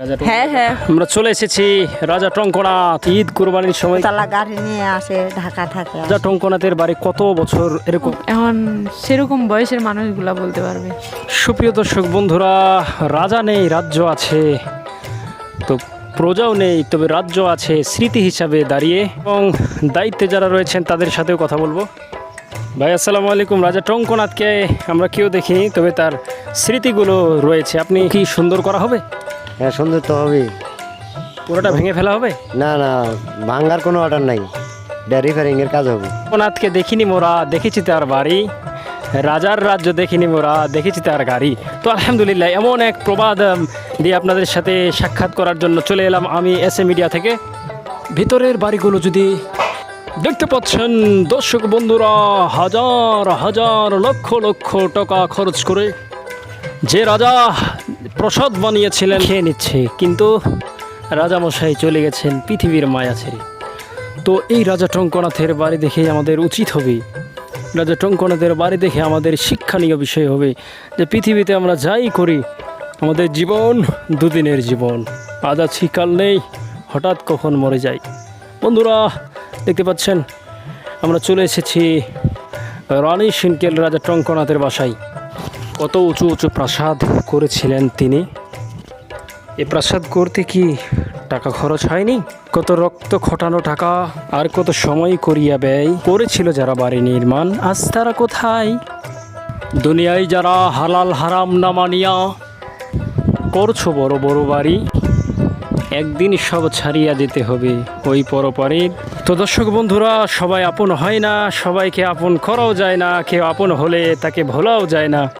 হ্যাঁ হ্যাঁ। আমরা চলে এসেছি রাজা টঙ্কনাথ ঈদ কুরবানির সময়। তালা গাড়ি নিয়ে আসে ঢাকা থাকে। রাজা টঙ্কনাথের বাড়ি কত বছর এরকম? এখন সেরকম বয়সের মানুষগুলা বলতে পারবে। সুপ্রিয় দর্শক বন্ধুরা রাজা নেই রাজ্য আছে। তো প্রজাও নেই তবে রাজ্য আছে স্মৃতি হিসাবে দাঁড়িয়ে। এবং দায়িত্বে যারা রয়েছেন তাদের সাথেও কথা বলব। ভাই আসসালামু আলাইকুম। রাজা টঙ্কনাথকে আমরা কেউ দেখিনি তবে তার স্মৃতিগুলো রয়েছে। আপনি কি সুন্দর করা হবে? হ্যাঁ সুন্দর তো হবে পুরোটা ভেঙে ফেলা হবে? না না ভাঙ্গার কোনো অর্ডার নাই। রিপেয়ারিং এর কাজ হবে। টঙ্কনাথকে দেখিনি মোরা দেখেছি তার বাড়ি। রাজার রাজ্য দেখিনি মোরা দেখেছি তার গাড়ি। তো আলহামদুলিল্লাহ এমন এক প্রবাদ দিয়ে আপনাদের সাথে সাক্ষাৎ করার জন্য চলে এলাম আমি এস এ মিডিয়া থেকে। ভিতরের বাড়িগুলো যদি দেখতে পাচ্ছেন দর্শক বন্ধুরা হাজার হাজার লক্ষ লক্ষ টাকা খরচ করে যে রাজা প্রসাদ বানিয়েছিলেন। খেয়ে নিচ্ছে, কিন্তু রাজামশাই চলে গেছেন পৃথিবীর মায়া ছেড়ে। তো এই রাজা টঙ্কনাথের বাড়ি দেখে আমাদের উচিত হবে। রাজা টঙ্কনাথের বাড়ি দেখে আমাদের শিক্ষণীয় বিষয় হবে যে পৃথিবীতে আমরা যাই করি, আমাদের জীবন দুদিনের জীবন। আজ আছি, কাল নেই, হঠাৎ কখন মরে যাই। বন্ধুরা, দেখতে পাচ্ছেন, আমরা চলে এসেছি রানী সিনকেল রাজা টঙ্কনাথের বাসায়। কত উঁচু উঁচু প্রাসাদ করেছিলেন তিনি? এ প্রাসাদ করতে কি টাকা খরচ হয়নি? কত রক্ত খটানো টাকা আর কত সময় করিয়া ব্যয় করেছিল যারা বাড়ি নির্মাণ? আজ তারা কোথায়? দুনিয়ায় যারা হালাল হারাম না মানিয়া করছ বড় বড় বাড়ি, একদিন সব ছাড়িয়া যেতে হবে ওই পরপারের তো দর্শক বন্ধুরা, সবাই আপন হয় না, সবাইকে আপন করাও যায় না, কেউ আপন হলে তাকে ভোলাও যায় না।